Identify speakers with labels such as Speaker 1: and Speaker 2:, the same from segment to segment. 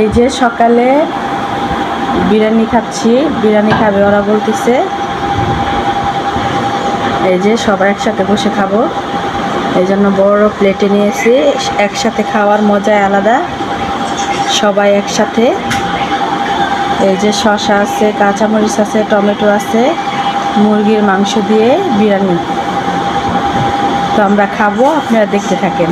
Speaker 1: এই যে সকালে বিরিয়ানি খাচ্ছি, বিরিয়ানি খাবে ওরা বলতেছে। এই যে সবাই একসাথে বসে খাব। এই জন্য বড় প্লেটে নিয়েছি, একসাথে খাওয়ার মজাই আলাদা। সবাই একসাথে। এই যে শসা আছে, কাঁচামরিচ আছে, টমেটো আছে, মুরগির মাংস দিয়ে বিরিয়ানি। তো আমরা খাব, আপনারা দেখতে থাকেন।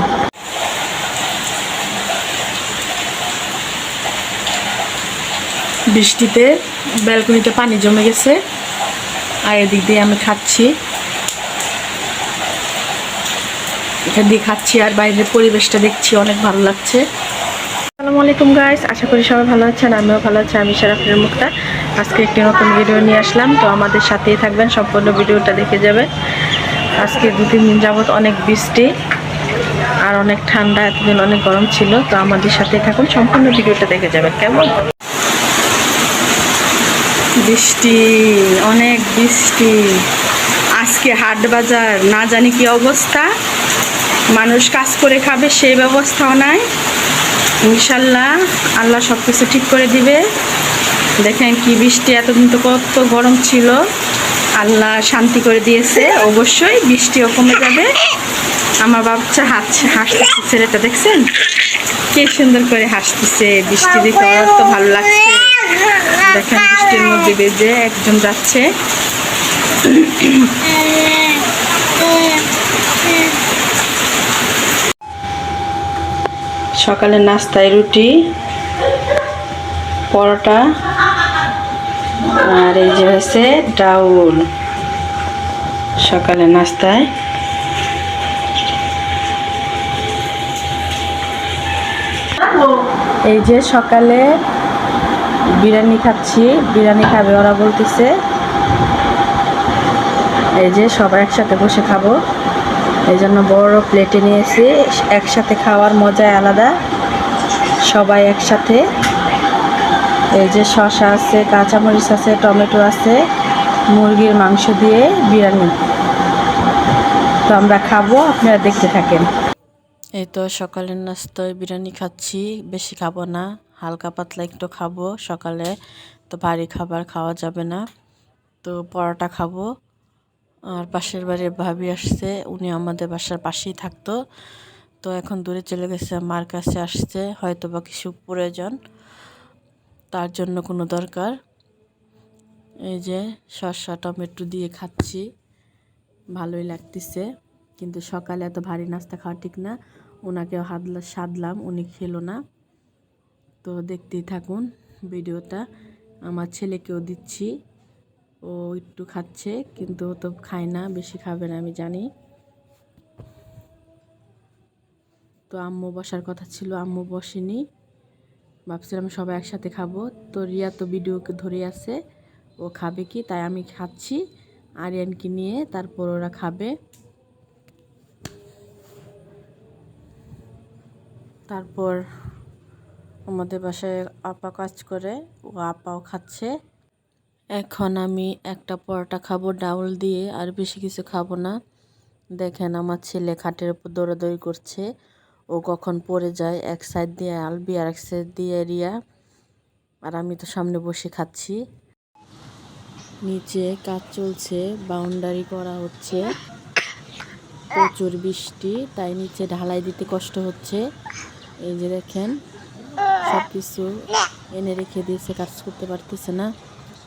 Speaker 1: বৃষ্টিতে ব্যালকনিতে পানি জমে গেছে। আর এদিক দিয়ে আমি খাচ্ছি। এখান দিয়ে খাচ্ছি আর বাইরের পরিবেশটা দেখছি, অনেক ভালো লাগছে। আসসালামু আলাইকুম গাইস আশা করি সবাই ভালো আছেন, আমিও ভালো আছি, আমি শারাফিনের মুক্তা। আজকে একটি নতুন ভিডিও নিয়ে আসলাম, তো আমাদের সাথেই থাকবেন, সম্পূর্ণ ভিডিওটা দেখে যাবেন। আজকে দু, তিন দিন যাবত অনেক বৃষ্টি আর অনেক ঠান্ডা, এতদিন অনেক গরম ছিল, তো আমাদের সাথেই থাকুন, সম্পূর্ণ ভিডিওটা দেখে যাবেন, কেমন? বৃষ্টি, অনেক বৃষ্টি। আজকে হাট বাজার, না জানি কি অবস্থা। মানুষ কাজ করে খাবে, সেই ব্যবস্থাও নাই। ইনশাল্লাহ আল্লাহ সব কিছু ঠিক করে দিবে। দেখেন কি বৃষ্টি, এতদিন তো কত গরম ছিল। আল্লাহ শান্তি করে দিয়েছে, অবশ্যই বৃষ্টিও কমে যাবে। আমার বাচ্চা হাসছে হাসতেছে ছেলেটা দেখছেন? কি সুন্দর করে হাসতেছে বৃষ্টি দেখে তো ভালো লাগছে। দেখেন বৃষ্টির মধ্যে বেজে একজন যাচ্ছে। সকালে নাস্তায় রুটি, পরোটা, আর এই যে হচ্ছে ডাউল। সকালে নাস্তায়। এই যে সকালে বিরিয়ানি খাচ্ছি, বিরিয়ানি খাবে ওরা বলতেছে। এই যে সবাই একসাথে বসে খাব। এই জন্য বড় প্লেটে নিয়েছি, একসাথে খাওয়ার মজাই আলাদা। সবাই একসাথে। এই যে শসা আছে, কাঁচামরিচ আছে, টমেটো আছে, মুরগির মাংস দিয়ে বিরিয়ানি। তো আমরা খাব, আপনারা দেখতে থাকেন। এই তো সকালের নাস্তায় বিরিয়ানি খাচ্ছি, বেশি খাব না। হালকা পাতলা একটু খাব সকালে। তো ভারী খাবার খাওয়া যাবে না। তো পরোটা খাব। আর পাশের বাড়ির ভাবি আসছে, উনি আমাদের বাসার পাশেই থাকতো। তো এখন দূরে চলে গেছে, মার কাছে আসছে হয়তো বা কিছু প্রয়োজন। তার জন্য কোনো দরকার। এই যে শসা, টমেটো দিয়ে খাচ্ছি। ভালোই লাগতেছে। কিন্তু সকালে এত ভারী নাস্তা খাওয়া ঠিক না। ওনাকেও হাতলা সাদলাম, উনি খেলো না। তো দেখতেই থাকুন ভিডিওটা। আমার ছেলেকেও দিচ্ছি। ও একটু খাচ্ছে, কিন্তু তো খায় না, বেশি খাবে না, আমি জানি। তো আম্মু বসার কথা ছিল, আম্মু বসেনি। ভাবছিলাম সবাই একসাথে খাব। তো রিয়া তো ভিডিওকে ধরে আছে, ও খাবে কি? তাই আমি খাচ্ছি, আরিয়ানকে নিয়ে, তারপর ওরা খাবে। তারপর আমাদের বাসায় আপা কাজ করে, ও আপাও খাচ্ছে। এখন আমি একটা পরোটা খাব, ডাউল দিয়ে, আর বেশি কিছু খাব না। দেখেন আমার ছেলে খাটের উপর দৌড়াদৌড়ি করছে। ও কখন পড়ে যায়, এক সাইড দিয়ে আলবি আর এক সাইড দিয়ে রিয়া। আর আমি তো সামনে বসে খাচ্ছি। নিচে কাজ চলছে বাউন্ডারি করা হচ্ছে। প্রচুর বৃষ্টি, তাই নিচে ঢালাই দিতে কষ্ট হচ্ছে। এই যে দেখেন সব কিছু এনে রেখে দিয়েছে, কাজ করতে পারতেছে না।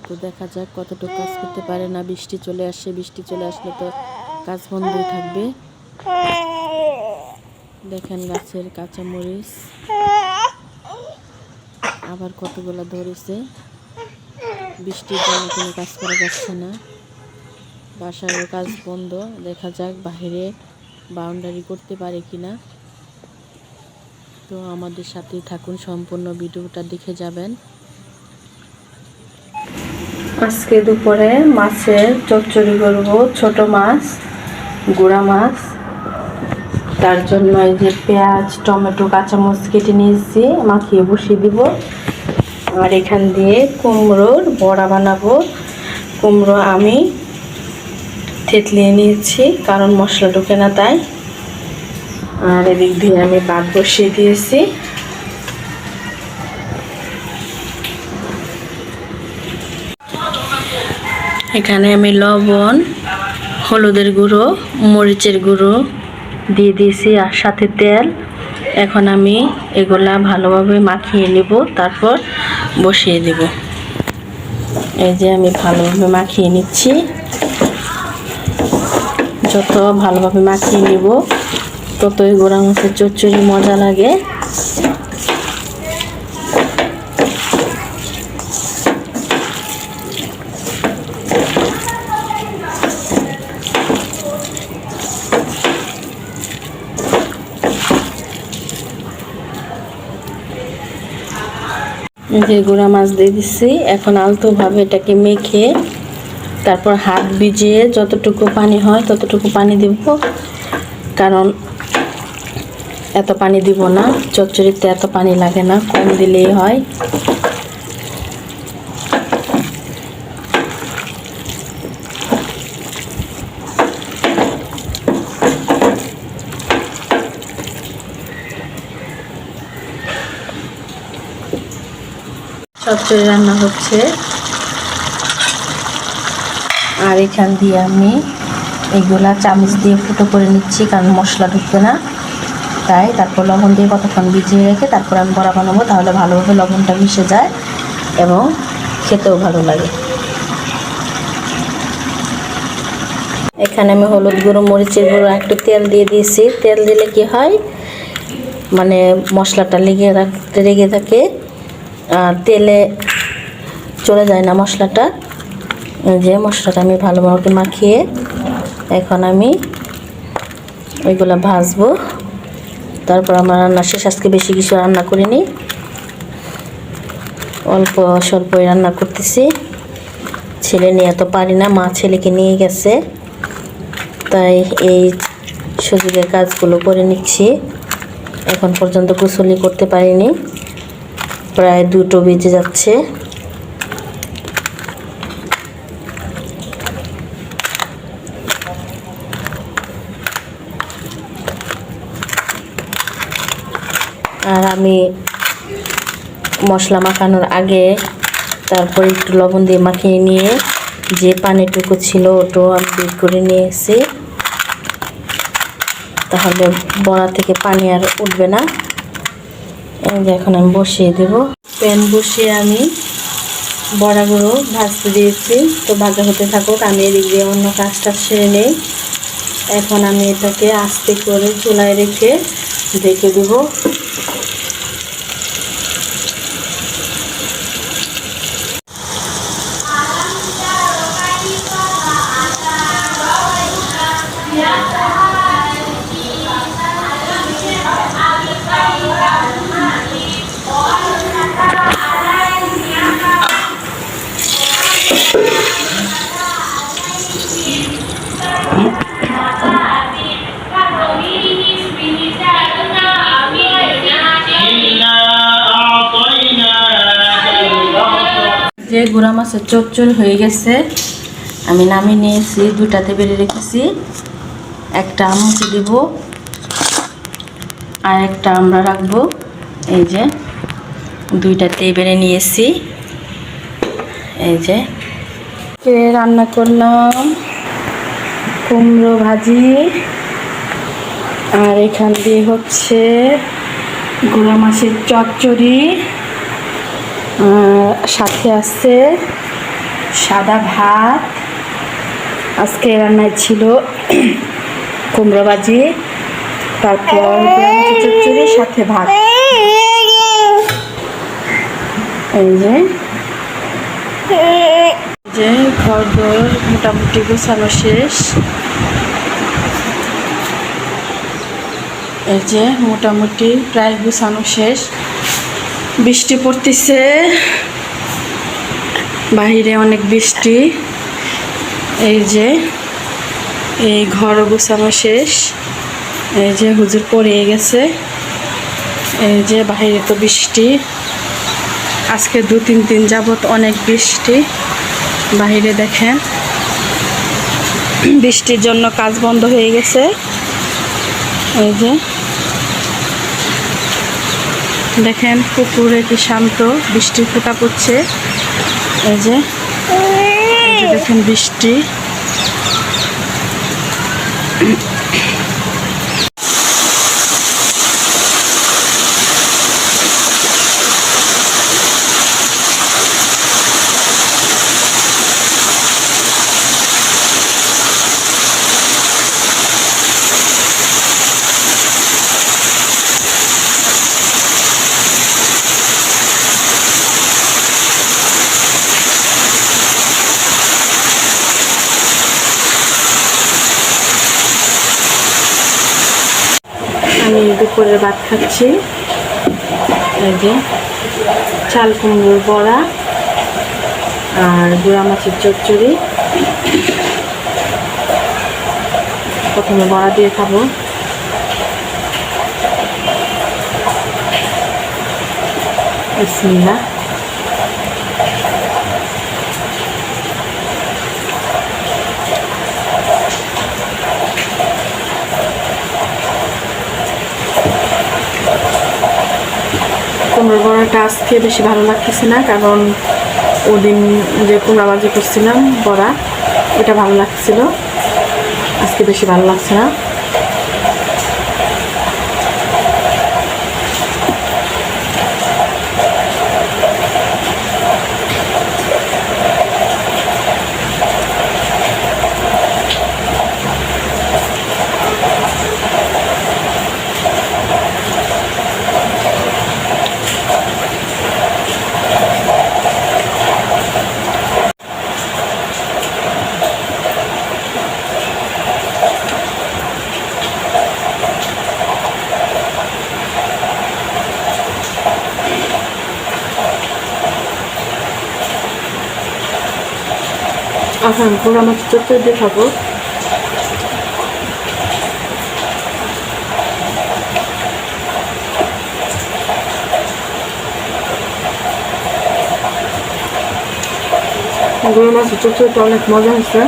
Speaker 1: তো দেখা যাক কতটুকু কাজ করতে পারে না। বৃষ্টি চলে আসে বৃষ্টি চলে আসলে তো কাজ বন্ধই থাকবে। দেখেন গাছের কাঁচামরিচ। আবার কতগুলো ধরেছে। বৃষ্টির জন্য কোনো কাজ করা যাচ্ছে না। বাসার কাজ বন্ধ। দেখা যাক বাহিরে বাউন্ডারি করতে পারে কিনা। তো আমাদের সাথেই থাকুন, সম্পূর্ণ ভিডিওটা দেখে যাবেন। আজকে দুপুরে মাছের চচ্চড়ি করব, ছোট মাছ, গুঁড়া মাছ। তার জন্য এই যে পেঁয়াজ, টমেটো, কাঁচামরিচ কেটে নিয়েছি, মাখিয়ে বসিয়ে দিব। আর এখান দিয়ে কুমড়োর বড়া বানাবো। কুমড়ো আমি থেতলিয়ে নিয়েছি, কারণ মশলা ঢোকে না তাই। আর এদিক দিয়ে আমি বাঘ বসিয়ে দিয়েছি। এখানে আমি লবণ, হলুদের গুঁড়ো, মরিচের গুঁড়ো দিয়ে দিয়েছি আর সাথে তেল। এখন আমি এগুলা ভালোভাবে মাখিয়ে নেব, তারপর বসিয়ে দেব। এই যে আমি ভালোভাবে মাখিয়ে নিচ্ছি। যত ভালোভাবে মাখিয়ে নেব ততই গোড়া মাছের চচ্চড়ি মজা লাগে। যে গুঁড়া মাছ দিয়ে দিচ্ছি। এখন আলতোভাবে এটাকে মেখে তারপর হাত ভিজিয়ে যতটুকু পানি হয় ততটুকু পানি দিব। কারণ এত পানি দিব না চচ্চড়িতে এত পানি লাগে না, কম দিলেই হয়। চচ্চড়ি রান্না হচ্ছে। আর এখান দিয়ে আমি এগুলা চামচ দিয়ে ফুটো করে নিচ্ছি, কারণ মশলা ঢুকবে না। তাই তারপর লবণ দিয়ে কতক্ষণ ভিজিয়ে রেখে তারপর আমি বড়া বানাবো, তাহলে ভালোভাবে লবণটা মিশে যায় এবং খেতেও ভালো লাগে। এখানে আমি হলুদ গুঁড়ো, মরিচের গুঁড়ো, একটু তেল দিয়ে দিয়েছি। তেল দিলে কি হয়? মানে মশলাটা লেগে রাখতে, লেগে থাকে। আর তেলে চলে যায় না মশলাটা। যে মশলাটা আমি ভালোভাবে মাখিয়ে এখন আমি ওইগুলো ভাজবো। তারপর আমার রান্না শেষ, আজকে বেশি কিছু রান্না করিনি। অল্প স্বল্পই রান্না করতেছি। ছেলে নিয়ে এত পারি না, মা ছেলেকে নিয়ে গেছে। তাই এই সুযোগের কাজগুলো করে নিচ্ছি। এখন পর্যন্ত কুশলি করতে পারিনি। প্রায় দুটো বেজে যাচ্ছে। আমি মশলা মাখানোর আগে তারপর একটু লবণ দিয়ে মাখিয়ে নিয়ে যে পানিটুকু ছিল ওটাও আমি বের করে নিয়ে এসে তাহলে বড়া থেকে পানি আর উঠবে না। এখন আমি বসিয়ে দেব। প্যান বসিয়ে আমি বড়াগুলো ভাজতে দিয়েছি। তো ভাজা হতে থাকুক, আমি এদিক দিয়ে অন্য কাজটা সেরে নেই। এখন আমি এটাকে আস্তে করে চুলায় রেখে ঢেকে দেবো। মাছের চচ্চড় হয়ে গেছে। আমি নামিয়ে নিয়েছি দুটাতে বেড়ে রেখেছি। একটা আমুকে দিব, আর একটা আমরা রাখব। এই যে দুইটাতে বেড়ে নিয়েছি। এই যে রান্না করলাম। কুমড়ো ভাজি, আর এখান দিয়ে হচ্ছে গুঁড়া মাছের চচ্চড়ি, আর সাথে আছে সাদা ভাত। আজকে রান্নায় ছিল কুমড়ো ভাজি, তারপর চচ্চড়ি, সাথে ভাত। এই যে যে ঘর দোর মোটামুটি গোছানো শেষ। এই যে মোটামুটি প্রায় গোছানো শেষ। বৃষ্টি পড়তেছে। বাহিরে অনেক বৃষ্টি। এই যে, এই ঘর গোছানো শেষ। এই যে হুজুর পড়ে গেছে। এই যে বাহিরে তো বৃষ্টি। আজকে দু তিন দিন যাবত অনেক বৃষ্টি। বাহিরে দেখেন। বৃষ্টির জন্য কাজ বন্ধ হয়ে গেছে। এই যে। দেখেন পুকুরে কি শান্ত, বৃষ্টির ফোঁটা পড়ছে। এই যে দেখেন বৃষ্টি আমি দুপুরের ভাত খাচ্ছি। এই যে চাল কুমড়োর বড়া আর গুঁড়া মাছের চচ্চড়ি। প্রথমে বড়া দিয়ে খাব। বিসমিল্লাহ। কুমড়োর বড়াটা আজকে বেশি ভালো লাগতেছে না, কারণ ওদিন যে কুমড়া বাজি করছিলাম বড়া, এটা ভালো লাগছিল। আজকে বেশি ভালো লাগছে না। এখন পুরো আমার চচ্চড়ি দেখাবো। খাব গরু মাছের চচ্চড়িটা অনেক মজা হয়েছে।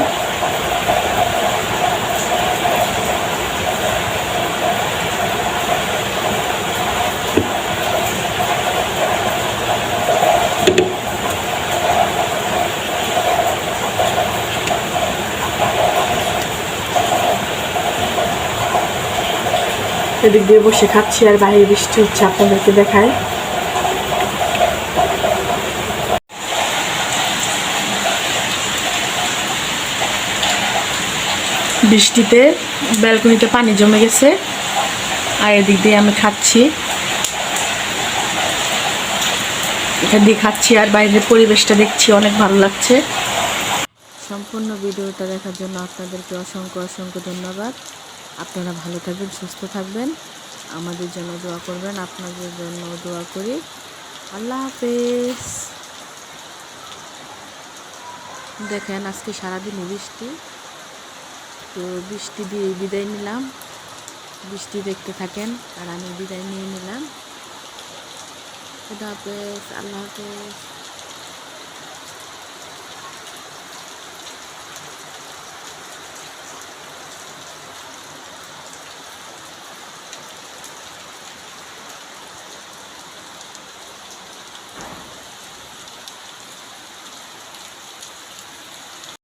Speaker 1: এদিক দিয়ে বসে খাচ্ছি আর বাইরে বৃষ্টি হচ্ছে আপনাদেরকে দেখায়। বৃষ্টিতে ব্যালকনিতে পানি জমে গেছে আর এদিক দিয়ে আমি খাচ্ছি। এটা দিয়ে খাচ্ছি আর বাইরের পরিবেশটা দেখছি, অনেক ভালো লাগছে। সম্পূর্ণ ভিডিওটা দেখার জন্য আপনাদেরকে অসংখ্য অসংখ্য ধন্যবাদ। আপনারা ভালো থাকবেন, সুস্থ থাকবেন। আমাদের জন্য দোয়া করবেন, আপনাদের জন্য দোয়া করি। আল্লাহ হাফেজ। দেখেন, আজকে সারাদিন বৃষ্টি। তো বৃষ্টি দিয়ে বিদায় নিলাম। বৃষ্টি দেখতে থাকেন, আর আমি বিদায় নিয়ে নিলাম। খুদা হাফেজ, আল্লাহ হাফেজ।